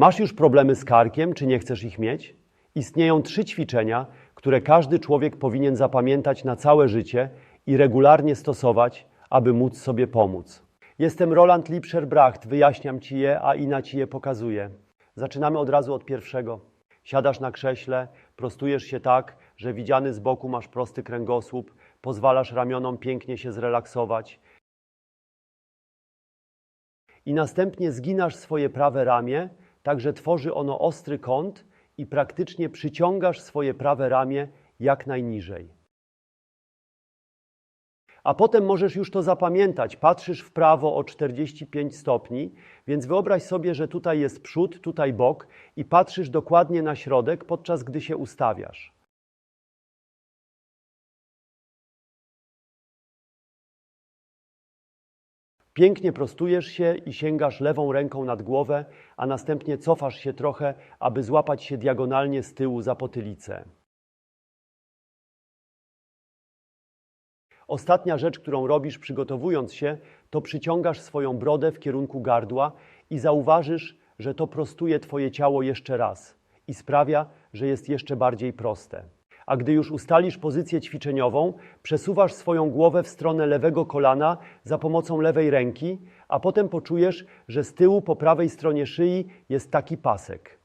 Masz już problemy z karkiem, czy nie chcesz ich mieć? Istnieją trzy ćwiczenia, które każdy człowiek powinien zapamiętać na całe życie i regularnie stosować, aby móc sobie pomóc. Jestem Roland Lipscher-Bracht, wyjaśniam Ci je, a Ina Ci je pokazuje. Zaczynamy od razu od pierwszego. Siadasz na krześle, prostujesz się tak, że widziany z boku masz prosty kręgosłup, pozwalasz ramionom pięknie się zrelaksować. I następnie zginasz swoje prawe ramię, tak że tworzy ono ostry kąt i praktycznie przyciągasz swoje prawe ramię jak najniżej. A potem możesz już to zapamiętać. Patrzysz w prawo o 45 stopni, więc wyobraź sobie, że tutaj jest przód, tutaj bok i patrzysz dokładnie na środek, podczas gdy się ustawiasz. Pięknie prostujesz się i sięgasz lewą ręką nad głowę, a następnie cofasz się trochę, aby złapać się diagonalnie z tyłu za potylicę. Ostatnia rzecz, którą robisz przygotowując się, to przyciągasz swoją brodę w kierunku gardła i zauważysz, że to prostuje Twoje ciało jeszcze raz i sprawia, że jest jeszcze bardziej proste. A gdy już ustalisz pozycję ćwiczeniową, przesuwasz swoją głowę w stronę lewego kolana za pomocą lewej ręki, a potem poczujesz, że z tyłu po prawej stronie szyi jest taki pasek.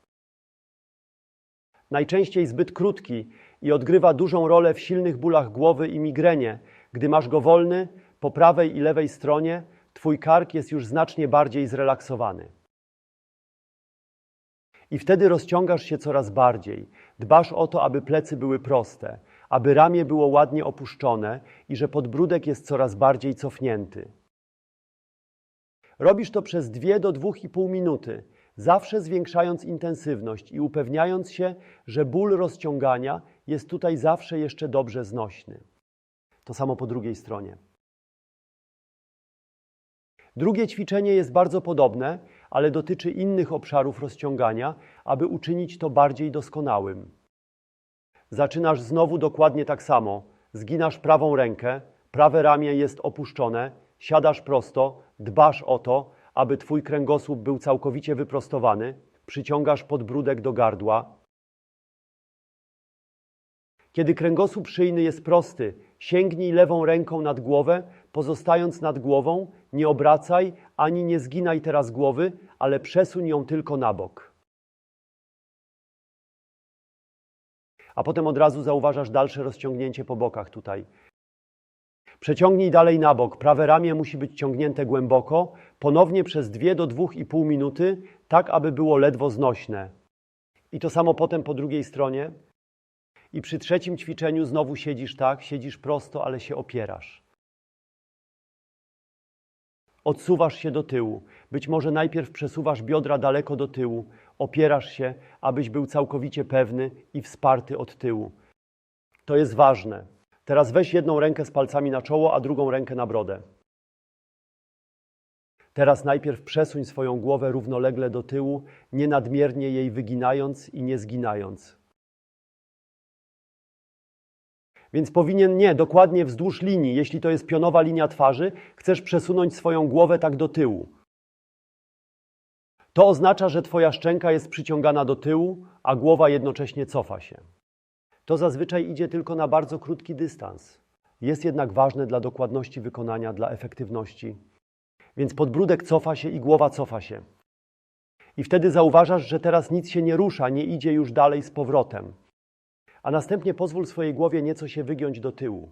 Najczęściej zbyt krótki i odgrywa dużą rolę w silnych bólach głowy i migrenie. Gdy masz go wolny, po prawej i lewej stronie, twój kark jest już znacznie bardziej zrelaksowany. I wtedy rozciągasz się coraz bardziej. Dbasz o to, aby plecy były proste, aby ramię było ładnie opuszczone i że podbródek jest coraz bardziej cofnięty. Robisz to przez 2 do 2,5 minuty, zawsze zwiększając intensywność i upewniając się, że ból rozciągania jest tutaj zawsze jeszcze dobrze znośny. To samo po drugiej stronie. Drugie ćwiczenie jest bardzo podobne, ale dotyczy innych obszarów rozciągania, aby uczynić to bardziej doskonałym. Zaczynasz znowu dokładnie tak samo. Zginasz prawą rękę, prawe ramię jest opuszczone, siadasz prosto, dbasz o to, aby twój kręgosłup był całkowicie wyprostowany, przyciągasz podbródek do gardła. Kiedy kręgosłup szyjny jest prosty, sięgnij lewą ręką nad głowę, pozostając nad głową, nie obracaj ani nie zginaj teraz głowy, ale przesuń ją tylko na bok. A potem od razu zauważasz dalsze rozciągnięcie po bokach tutaj. Przeciągnij dalej na bok. Prawe ramię musi być ciągnięte głęboko, ponownie przez 2 do 2,5 minuty, tak aby było ledwo znośne. I to samo potem po drugiej stronie. I przy trzecim ćwiczeniu znowu siedzisz tak, siedzisz prosto, ale się opierasz. Odsuwasz się do tyłu. Być może najpierw przesuwasz biodra daleko do tyłu, opierasz się, abyś był całkowicie pewny i wsparty od tyłu. To jest ważne. Teraz weź jedną rękę z palcami na czoło, a drugą rękę na brodę. Teraz najpierw przesuń swoją głowę równolegle do tyłu, nie nadmiernie jej wyginając i nie zginając. Więc powinien nie, dokładnie wzdłuż linii. Jeśli to jest pionowa linia twarzy, chcesz przesunąć swoją głowę tak do tyłu. To oznacza, że Twoja szczęka jest przyciągana do tyłu, a głowa jednocześnie cofa się. To zazwyczaj idzie tylko na bardzo krótki dystans. Jest jednak ważne dla dokładności wykonania, dla efektywności. Więc podbródek cofa się i głowa cofa się. I wtedy zauważasz, że teraz nic się nie rusza, nie idzie już dalej z powrotem a następnie pozwól swojej głowie nieco się wygiąć do tyłu.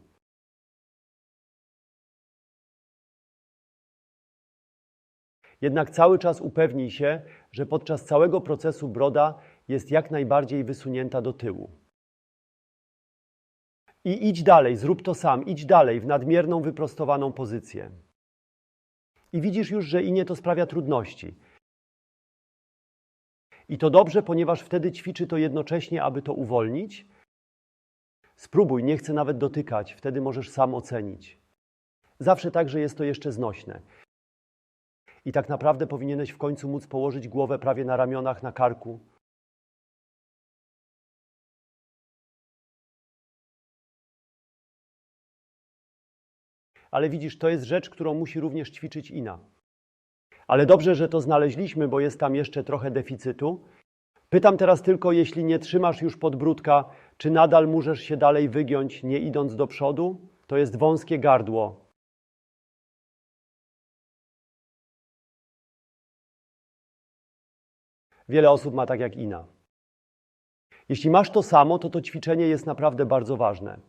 Jednak cały czas upewnij się, że podczas całego procesu broda jest jak najbardziej wysunięta do tyłu. I idź dalej, zrób to sam, idź dalej w nadmierną, wyprostowaną pozycję. I widzisz już, że inie to sprawia trudności. I to dobrze, ponieważ wtedy ćwiczy to jednocześnie, aby to uwolnić, Spróbuj, nie chcę nawet dotykać, wtedy możesz sam ocenić. Zawsze tak, że jest to jeszcze znośne. I tak naprawdę powinieneś w końcu móc położyć głowę prawie na ramionach, na karku. Ale widzisz, to jest rzecz, którą musi również ćwiczyć Ina. Ale dobrze, że to znaleźliśmy, bo jest tam jeszcze trochę deficytu. Pytam teraz tylko, jeśli nie trzymasz już podbródka, czy nadal możesz się dalej wygiąć, nie idąc do przodu? To jest wąskie gardło. Wiele osób ma tak jak Ina. Jeśli masz to samo, to to ćwiczenie jest naprawdę bardzo ważne.